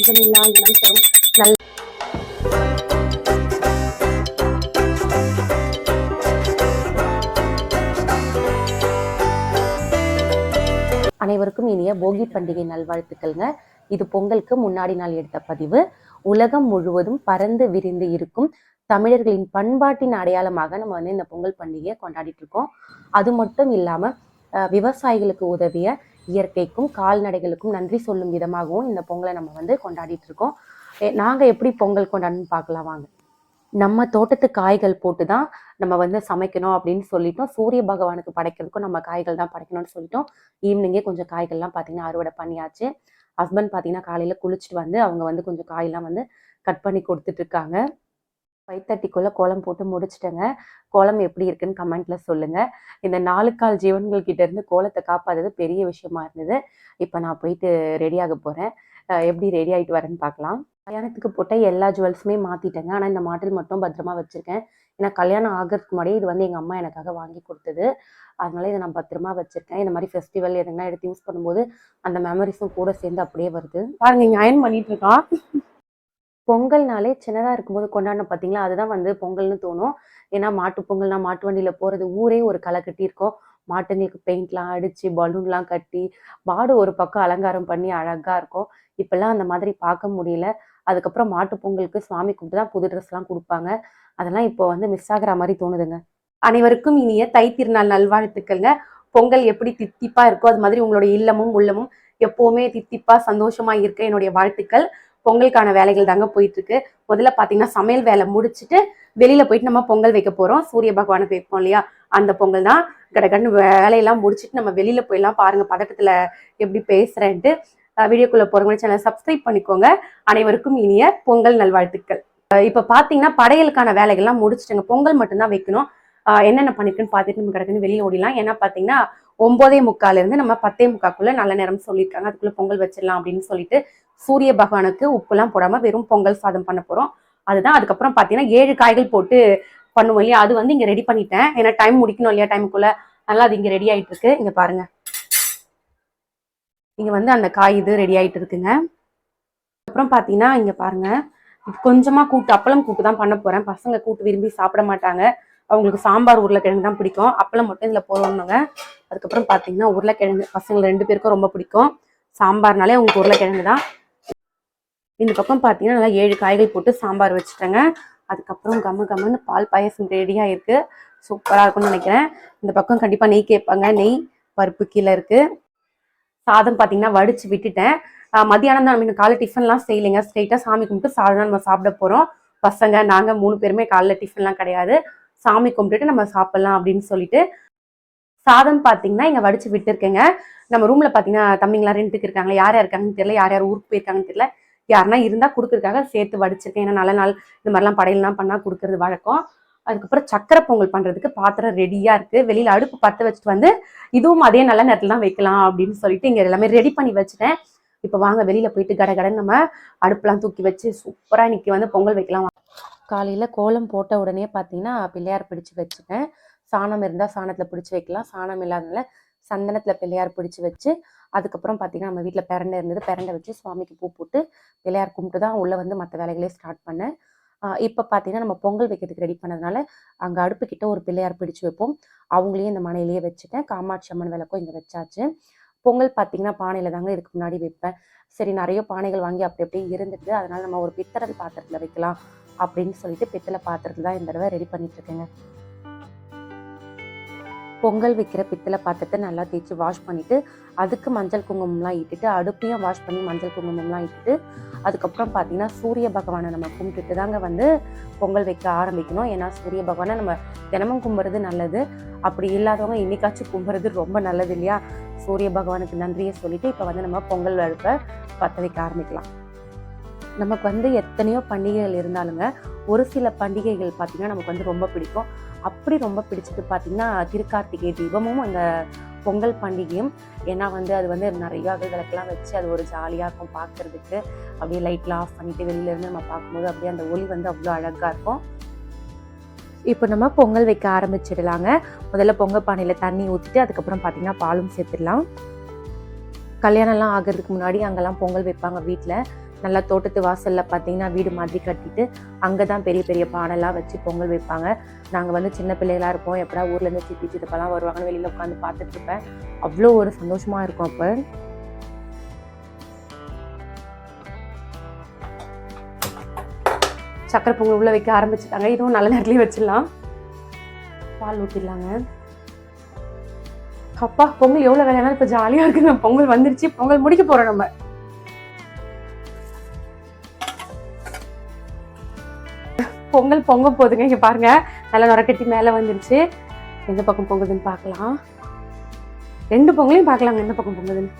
பஞ்சமில்லா இனம் தரும் நல்ல அனைவருக்கும் இனிய போகி பண்டிகை நல்வாழ்த்துக்கள்ங்க. இது பொங்கலுக்கு முன்னாடி நாள் எடுத்த பதிவு. உலகம் முழுவதும் பறந்து விரிந்து இருக்கும் தமிழர்களின் பண்பாட்டின் அடையாளமாக நம்ம வந்து இந்த பொங்கல் பண்டிகையை கொண்டாடிட்டு இருக்கோம். அது மட்டும் இல்லாம விவசாயிகளுக்கு உதவிய இயற்கைக்கும் கால்நடைகளுக்கும் நன்றி சொல்லும் விதமாகவும் இந்த பொங்கலை நம்ம வந்து கொண்டாடிட்டு இருக்கோம். நாங்கள் எப்படி பொங்கல் கொண்டாடணும்னு பார்க்கலாம் வாங்க. நம்ம தோட்டத்து காய்கள் போட்டு தான் நம்ம வந்து சமைக்கணும் அப்படின்னு சொல்லிட்டோம். சூரிய பகவானுக்கு படைக்கிறதுக்கும் நம்ம காய்கள் தான் படைக்கணும்னு சொல்லிட்டோம். ஈவினிங்கே கொஞ்சம் காய்கள்லாம் பார்த்தீங்கன்னா அறுவடை பண்ணியாச்சு. ஹஸ்பண்ட் பார்த்தீங்கன்னா காலையில் குளிச்சுட்டு வந்து அவங்க வந்து கொஞ்சம் காயெல்லாம் வந்து கட் பண்ணி கொடுத்துட்ருக்காங்க ஃபைவ் தேர்ட்டிக்குள்ளே கோலம் போட்டு முடிச்சிட்டேங்க. கோலம் எப்படி இருக்குன்னு கமெண்ட்டில் சொல்லுங்கள் இந்த நாலு கால் ஜீவன்கள் கிட்டேருந்து கோலத்தை காப்பாதது பெரிய விஷயமா இருந்தது. இப்போ நான் போயிட்டு ரெடியாக போகிறேன் எப்படி ரெடி ஆகிட்டு வரேன்னு பார்க்கலாம் கல்யாணத்துக்கு போட்ட எல்லா ஜுவல்ஸுமே மாற்றிட்டேங்க ஆனால் இந்த மாடல் மட்டும் பத்திரமா வச்சுருக்கேன். ஏன்னா கல்யாணம் ஆகிறதுக்கு முன்னாடி இது வந்து எங்கள் அம்மா எனக்காக வாங்கி கொடுத்தது. அதனால இதை நான் பத்திரமா வச்சுருக்கேன். இந்த மாதிரி ஃபெஸ்டிவல் எதுனா எடுத்து யூஸ் பண்ணும்போது அந்த மெமரிஸும் கூட சேர்ந்து அப்படியே வருது. பாருங்க இங்கே அயன் பண்ணிட்டு இருக்கான். பொங்கல்னாலே சின்னதாக இருக்கும்போது கொண்டாடணும் பார்த்தீங்களா அதுதான் வந்து பொங்கல்னு தோணும். ஏன்னா மாட்டு பொங்கல்னா மாட்டு வண்டியில் போகிறது ஊரே ஒரு களை கட்டியிருக்கோம் மாட்டுங்களுக்கு பெயிண்ட்லாம் அடித்து பலூன்லாம் கட்டி மாடு ஒரு பக்கம் அலங்காரம் பண்ணி அழகாக இருக்கும். இப்போல்லாம் அந்த மாதிரி பார்க்க முடியல. அதுக்கப்புறம் மாட்டு பொங்கலுக்கு சுவாமி கும்பிட்டு தான் புது ட்ரெஸ்லாம் கொடுப்பாங்க. அதெல்லாம் இப்போ வந்து மிஸ் ஆகிற மாதிரி தோணுதுங்க. அனைவருக்கும் இனிய தை திருநாள் நல்வாழ்த்துக்கள்ங்க. பொங்கல் எப்படி தித்திப்பா இருக்கோ அது மாதிரி உங்களுடைய இல்லமும் உள்ளமும் எப்பவுமே தித்திப்பா சந்தோஷமா இருக்க என்னுடைய வாழ்த்துக்கள். பொங்கலுக்கான வேலைகள் தாங்க போயிட்டு இருக்கு முதல்ல பாத்தீங்கன்னா சமையல் வேலை முடிச்சுட்டு வெளியில போயிட்டு நம்ம பொங்கல் வைக்க போறோம். சூரிய பகவானுக்கு வைப்போம் இல்லையா? அந்த பொங்கல் தான் கடகடன்னு வேலையெல்லாம் முடிச்சுட்டு நம்ம வெளியில போயெல்லாம் பாருங்க பதட்டத்துல எப்படி பேசுறேன்ட்டு. வீடியோக்குள்ள போறவங்க சேனல் சப்ஸ்கிரைப் பண்ணிக்கோங்க. அனைவருக்கும் இனிய பொங்கல் நல்வாழ்த்துக்கள். இப்போ இப்ப பாத்தீங்கன்னா படையலுக்கான வேலைகள்லாம் முடிச்சுட்டுங்க. பொங்கல் மட்டும்தான் வைக்கணும். என்னென்ன பண்ணிருக்குன்னு பார்த்துட்டு நம்ம கிடக்குன்னு வெளியே ஓடிலாம் ஏன்னா பாத்தீங்கன்னா ஒன்பதே முக்கால இருந்து நம்ம பத்தே முக்காக்குள்ள நல்ல நேரம் சொல்லியிருக்காங்க. அதுக்குள்ள பொங்கல் வச்சிடலாம் அப்படின்னு சொல்லிட்டு சூரிய பகவானுக்கு உப்புலாம் போடாம வெறும் பொங்கல் சாதம் பண்ண போறோம். அதுதான் அதுக்கப்புறம் பாத்தீங்கன்னா ஏழு காய்கள் போட்டு பண்ணுவோம் இல்லையா? அது வந்து இங்க ரெடி பண்ணிட்டேன். ஏன்னா டைம் முடிக்கணும் இல்லையா டைமுக்குள்ள நல்லா அது இங்க ரெடி ஆயிட்டு இருக்கு. இங்க பாருங்க. இங்க வந்து அந்த காய் இது ரெடி ஆயிட்டு இருக்குங்க. அப்புறம் பாத்தீங்கன்னா இங்க பாருங்க. கொஞ்சமா கூட்டு அப்பளம் கூட்டு தான் பண்ண போறேன். பசங்க கூட்டு விரும்பி சாப்பிட மாட்டாங்க. அவங்களுக்கு சாம்பார் உருளைக்கிழங்கு தான் பிடிக்கும். அப்பளம் மட்டும் இதில் போடணுங்க. அதுக்கப்புறம் பார்த்தீங்கன்னா உருளைக்கிழங்கு பசங்க ரெண்டு பேருக்கும் ரொம்ப பிடிக்கும். சாம்பார்னாலே அவங்களுக்கு உருளைக்கிழங்கு தான். இந்த பக்கம் பார்த்தீங்கன்னா நல்லா ஏழு காய்கள் போட்டு சாம்பார் வச்சுட்டேங்க. அதுக்கப்புறம் கம்ம கம்மன்னு பால் பாயசம் ரெடியாக இருக்குது சூப்பராக இருக்கும்னு நினைக்கிறேன். இந்த பக்கம் கண்டிப்பாக நெய் கேட்பாங்க. நெய் பருப்பு கீழே இருக்குது சாதம் பார்த்தீங்கன்னா வடித்து விட்டுட்டேன். மதியானம் தான் நம்ம காலை டிஃபன்லாம் செய்யலைங்க. ஸ்ட்ரைட்டாக சாமி கும்பிட்டு சாதம் தான் நம்ம சாப்பிட போகிறோம் பசங்க நாங்கள் மூணு பேருமே காலைல டிஃபன்லாம் கிடையாது. சாமி கும்பிட்டுட்டு நம்ம சாப்பிடலாம் அப்படின்னு சொல்லிட்டு சாதம் பார்த்தீங்கன்னா இங்கே வடிச்சு விட்டுருக்கேங்க. நம்ம ரூம்ல பார்த்தீங்கன்னா தம்பிங்களாம் ரெண்டுக்கு இருக்காங்க யார் யார் இருக்காங்கன்னு தெரியல யார் யார் ஊருக்கு போயிருக்காங்கன்னு தெரியல. யாருன்னா இருந்தால் கொடுக்குறதுக்காக சேர்த்து வடிச்சிருக்கேன். ஏன்னா நல்ல நாள் இந்த மாதிரிலாம் படையெல்லாம் பண்ணால் கொடுக்கறது வழக்கம். அதுக்கப்புறம் சக்கரை பொங்கல் பண்றதுக்கு பாத்திரம் ரெடியா இருக்கு. வெளியில அடுப்பு பற்ற வச்சுட்டு வந்து இதுவும் அதே நல்ல நேரத்தில் தான் வைக்கலாம் அப்படின்னு சொல்லிட்டு இங்கே எல்லாமே ரெடி பண்ணி வச்சுட்டேன். இப்போ வாங்க வெளியில் போயிட்டு கட கடன்னு நம்ம அடுப்புலாம் தூக்கி வச்சு சூப்பரா இன்னைக்கு வந்து பொங்கல் வைக்கலாம். காலையில் கோலம் போட்ட உடனே பார்த்தீங்கன்னா பிள்ளையார் பிடிச்சு வச்சுட்டேன் சாணம் இருந்தால் சாணத்தில் பிடிச்சி வைக்கலாம். சாணம் இல்லாதனால சந்தனத்தில் பிள்ளையார் பிடிச்சி வச்சு அதுக்கப்புறம் பார்த்தீங்கன்னா நம்ம வீட்டில் பிறண்டை இருந்தது பிரண்டை வச்சு சுவாமிக்கு பூ போட்டு பிள்ளையார் கும்பிட்டு தான் உள்ளே வந்து மற்ற வேலைகளே ஸ்டார்ட் பண்ணேன். இப்போ பார்த்தீங்கன்னா நம்ம பொங்கல் வைக்கிறதுக்கு ரெடி பண்ணதுனால அங்கே அடுப்புக்கிட்ட ஒரு பிள்ளையார் பிடிச்சு வைப்போம். அவங்களையும் இந்த மனையிலேயே வச்சுட்டேன். காமாட்சி அம்மன் விளக்கும் இங்கே வச்சாச்சு. பொங்கல் பார்த்தீங்கன்னா பானையில் தாங்க இதுக்கு முன்னாடி வைப்பேன். சரி நிறைய பானைகள் வாங்கி அப்படி அப்படியே இருந்துட்டு அதனால நம்ம ஒரு பித்தளை பாத்திரத்தில் வைக்கலாம் அப்படின்னு சொல்லிட்டு பித்தளை பாத்திரத்தில் தான் இந்த தடவை ரெடி பண்ணிட்டு இருக்கேங்க. பொங்கல் வைக்கிற பித்தளை பாத்திரத்தை நல்லா தேய்ச்சி வாஷ் பண்ணிவிட்டு அதுக்கு மஞ்சள் குங்குமம்லாம் இட்டுட்டு அடுப்பையும் வாஷ் பண்ணி மஞ்சள் குங்குமம்லாம் இட்டுட்டு அதுக்கப்புறம் பார்த்தீங்கன்னா சூரிய பகவானை நம்ம கும்பிட்டுட்டு தாங்க வந்து பொங்கல் வைக்க ஆரம்பிக்கணும். ஏன்னா சூரிய பகவானை நம்ம தினமும் கும்புறது நல்லது. அப்படி இல்லாதவங்க இன்னைக்காச்சும் கும்புறது ரொம்ப நல்லது இல்லையா? சூரிய பகவானுக்கு நன்றியை சொல்லிட்டு இப்போ வந்து நம்ம பொங்கல் அடுப்பை பற்ற வைக்க ஆரம்பிக்கலாம். நமக்கு வந்து எத்தனையோ பண்டிகைகள் இருந்தாலுங்க ஒரு சில பண்டிகைகள் பார்த்தீங்கன்னா நமக்கு வந்து ரொம்ப பிடிக்கும். அப்படி ரொம்ப பிடிச்சது பார்த்தீங்கன்னா திருக்கார்த்திகை தீபமும் அந்த பொங்கல் பண்டிகையும். ஏன்னா வந்து அது வந்து நிறைய விளக்கெல்லாம் வச்சு அது ஒரு ஜாலியாக இருக்கும் பார்க்கறதுக்கு அப்படியே லைட்லாம் ஆஃப் பண்ணிட்டு வெளியிலேருந்து நம்ம பார்க்கும்போது அப்படியே அந்த ஒளி வந்து அவ்வளோ அழகாக இருக்கும். இப்போ நம்ம பொங்கல் வைக்க ஆரம்பிச்சிடலாங்க. முதல்ல பொங்கல் பானையில் தண்ணி ஊற்றிட்டு அதுக்கப்புறம் பார்த்திங்கன்னா பாலும் சேர்த்துடலாம். கல்யாணம்லாம் ஆகிறதுக்கு முன்னாடி அங்கெல்லாம் பொங்கல் வைப்பாங்க வீட்டில் நல்லா தோட்டத்து வாசலில் பார்த்தீங்கன்னா வீடு மாதிரி கட்டிட்டு அங்கே தான் பெரிய பெரிய பானைலாம் வச்சு பொங்கல் வைப்பாங்க. நாங்கள் வந்து சின்ன பிள்ளைகளாக இருப்போம். எப்படா ஊர்லேருந்து சித்தி சித்தப்பெல்லாம் வருவாங்கன்னு வெளியில் உட்காந்து பார்த்துட்டு இருப்பேன். அவ்வளோ ஒரு சந்தோஷமாக இருக்கும் அப்போ. சக்கரை பொங்கல் உள்ள வைக்க ஆரம்பிச்சிட்டாங்க. இதுவும் நல்ல நேரத்துலேயே வச்சிடலாம். பால் ஊற்றிடலாங்க அப்பா பொங்கல் எவ்வளோ வேலையானாலும் இப்போ ஜாலியாக இருக்குங்க பொங்கல் வந்துருச்சு. பொங்கல் முடிக்க போகிறோம் நம்ம. பொங்கல் பொங்க போதுங்க இங்கே பாருங்க. நல்லா நுரக்கட்டி மேலே வந்துருச்சு. எந்த பக்கம் பொங்குதுன்னு பார்க்கலாம். ரெண்டு பொங்கலையும் பார்க்கலாங்க. எந்த பக்கம் பொங்குதுன்னு.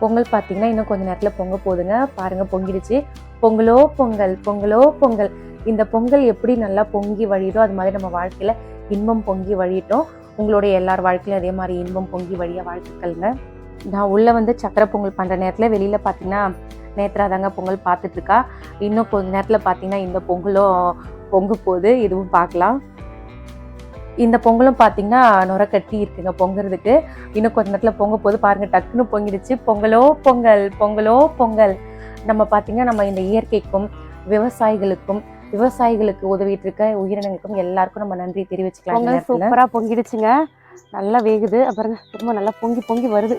பொங்கல் பார்த்தீங்கன்னா இன்னும் கொஞ்ச நேரத்தில் பொங்க போகுதுங்க. பாருங்க பொங்கிடுச்சு. பொங்கலோ பொங்கல் பொங்கலோ பொங்கல். இந்த பொங்கல் எப்படி நல்லா பொங்கி வழியுதோ அது மாதிரி நம்ம வாழ்க்கையில் இன்பம் பொங்கி வழியிட்டோம். உங்களுடைய எல்லார் வாழ்க்கையிலும் அதே மாதிரி இன்பம் பொங்கி வழிய வாழ்த்துக்கள்ங்க. நான் உள்ளே வந்து சக்கரை பொங்கல் பண்ணுற நேரத்தில் வெளியில் பார்த்தீங்கன்னா நேத்ரா தாங்க பொங்கல் பார்த்துட்டு இருக்கா இன்னும் கொஞ்ச நேரத்துல பார்த்தீங்கன்னா இந்த பொங்கலும் பொங்க போகுது. இதுவும் பார்க்கலாம். இந்த பொங்கலும் பார்த்தீங்கன்னா நுர கட்டி இருக்குங்க பொங்குறதுக்கு. இன்னும் கொஞ்ச நேரத்தில் பொங்க போது பாருங்க டக்குன்னு பொங்கிடுச்சு. பொங்கலோ பொங்கல் பொங்கலோ பொங்கல். நம்ம பார்த்தீங்கன்னா நம்ம இந்த இயற்கைக்கும் விவசாயிகளுக்கும் விவசாயிகளுக்கு உதவிட்டு இருக்க உயிரினங்களுக்கும் எல்லாருக்கும் நம்ம நன்றி தெரிவிச்சுக்கலாம் பொங்கல் சூப்பரா பொங்கிடுச்சுங்க. நல்லா வேகுது. அப்புறம் திரும்ப நல்லா பொங்கி பொங்கி வருது.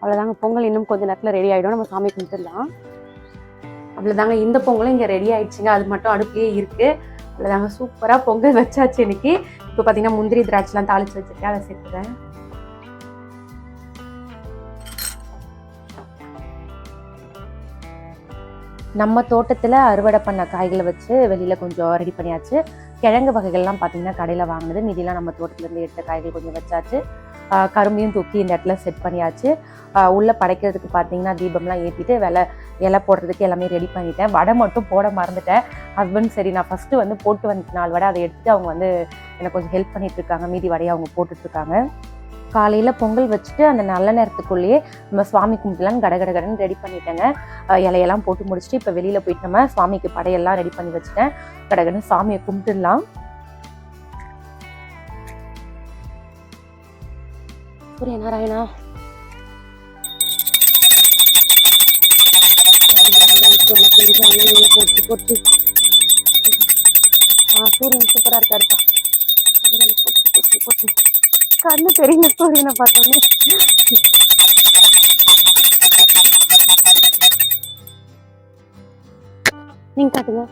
அவ்வளோதாங்க பொங்கல் இன்னும் கொஞ்சம் நேரத்தில் ரெடி ஆகிடும் நம்ம சாமி கும்பிட்டுலாம் அவ்வளோதாங்க இந்த பொங்கலும் இங்கே ரெடி ஆகிடுச்சிங்க அது மட்டும் அடுப்புலேயே இருக்கு. அவ்வளோதாங்க சூப்பராக பொங்கல் வச்சாச்சு இன்னைக்கு. இப்போ பார்த்தீங்கன்னா முந்திரி திராட்சைலாம் தாளித்து வச்சுருக்கேன். அதை சேர்த்துறேன். நம்ம தோட்டத்தில் அறுவடை பண்ண காய்களை வச்சு வெளியில் கொஞ்சம் ரெடி பண்ணியாச்சு. கிழங்கு வகைகள்லாம் பார்த்தீங்கன்னா கடையில் வாங்கினது. மீதிலாம் நம்ம தோட்டத்துலேருந்து எடுத்த காய்கள் கொஞ்சம் வச்சாச்சு. கரும்பையும் தூக்கி இந்த இடத்துல செட் பண்ணியாச்சு. உள்ளே உள்ள படைக்கிறதுக்கு பார்த்தீங்கன்னா தீபம்லாம் ஏற்றிட்டு விலை இலை போடுறதுக்கு எல்லாமே ரெடி பண்ணிட்டேன். வடை மட்டும் போட மறந்துட்டேன். ஹஸ்பண்ட் சரி நான் ஃபஸ்ட்டு வந்து போட்டு வந்து நாலு வடை அதை எடுத்து அவங்க வந்து எனக்கு கொஞ்சம் ஹெல்ப் பண்ணிட்டு இருக்காங்க. மீதி வடையை அவங்க போட்டுட்ருக்காங்க காலையில் பொங்கல் வச்சுட்டு அந்த நல்ல நேரத்துக்குள்ளேயே நம்ம சுவாமி கும்பிடலான்னு கட கடன்னு ரெடி பண்ணிட்டேங்க. இலையெல்லாம் போட்டு முடிச்சுட்டு இப்போ வெளியில் போயிட்டு நம்ம சுவாமிக்கு படையெல்லாம் ரெடி பண்ணி வச்சுட்டேன். கடகடன்னு சாமியை கும்பிட்டுடலாம். சூரிய நாராயணா போட்டு போட்டு ஆ சூரியன் சூப்பரா இருக்காருப்பா. சூரியன் போட்டு போட்டு போட்டு கண்ணு தெரியல சூரியனை பார்த்தோன்னே. நீங்க காட்டுங்க.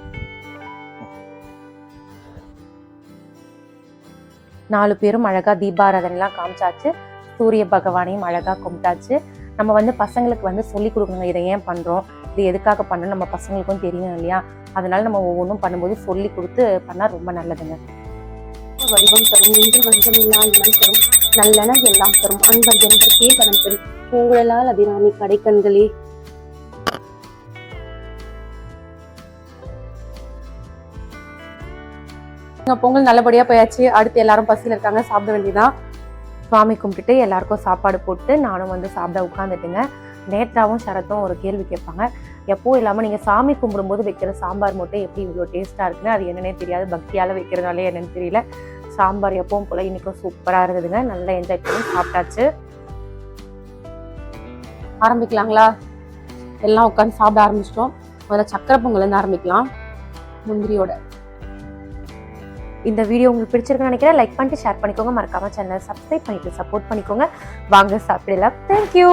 நாலு பேரும் அழகா தீபாராதனைலாம் காமிச்சாச்சு. சூரிய பகவானையும் அழகா கும்பிட்டாச்சு. நம்ம வந்து பசங்களுக்கு வந்து சொல்லி கொடுக்கணும் இதை ஏன் பண்றோம்? இது எதுக்காக பண்றோம் நம்ம பசங்களுக்கும் தெரியும் இல்லையா? அதனால நம்ம ஒவ்வொன்றும் பண்ணும்போது சொல்லி கொடுத்து பண்ணா ரொம்ப நல்லதுங்க. வடிவம் தரும் நின்று வஞ்சம் இல்லா இனம் தரும். நல்லன எல்லாம் தரும். அன்பர் என்றே கடன் பெறும் பூங்குழலால் அபிராமி கடைக்கண்களே. பொங்கல் நல்லபடியா போயாச்சு. அடுத்து எல்லாரும் பசியில இருக்காங்க. சாப்பிட வேண்டியதான் சுவாமி கும்பிட்டுட்டு எல்லாருக்கும் சாப்பாடு போட்டு நானும் வந்து சாப்பிட உட்காந்துட்டுங்க நேத்ராவும் சரத்தும் ஒரு கேள்வி கேட்பாங்க. எப்போ இல்லாமல் நீங்கள் சாமி கும்பிடும்போது வைக்கிற சாம்பார் மட்டும் எப்படி இவ்வளோ டேஸ்ட்டாக இருக்குன்னு அது என்னன்னே தெரியாது. பக்தியால் வைக்கிறதுனாலே என்னன்னு தெரியல. சாம்பார் எப்பவும் போல் இன்னைக்கும் சூப்பராக இருந்ததுங்க. நல்லா என்ஜாய் பண்ணி சாப்பிட்டாச்சு. ஆரம்பிக்கலாங்களா? எல்லாம் உட்காந்து சாப்பிட ஆரம்பிச்சிட்டோம். முதல்ல சக்கரை பொங்கல்லேருந்து ஆரம்பிக்கலாம். முந்திரியோட. இந்த வீடியோ உங்களுக்கு பிடிச்சிருக்குன்னு நினைக்கிறேன் லைக் பண்ணிட்டு ஷேர் பண்ணிக்கோங்க. மறக்காமல் சேனலை சப்ஸ்கிரைப் பண்ணிட்டு சப்போர்ட் பண்ணிக்கோங்க. வாங்க சாப்பிடலாம். தேங்க்யூ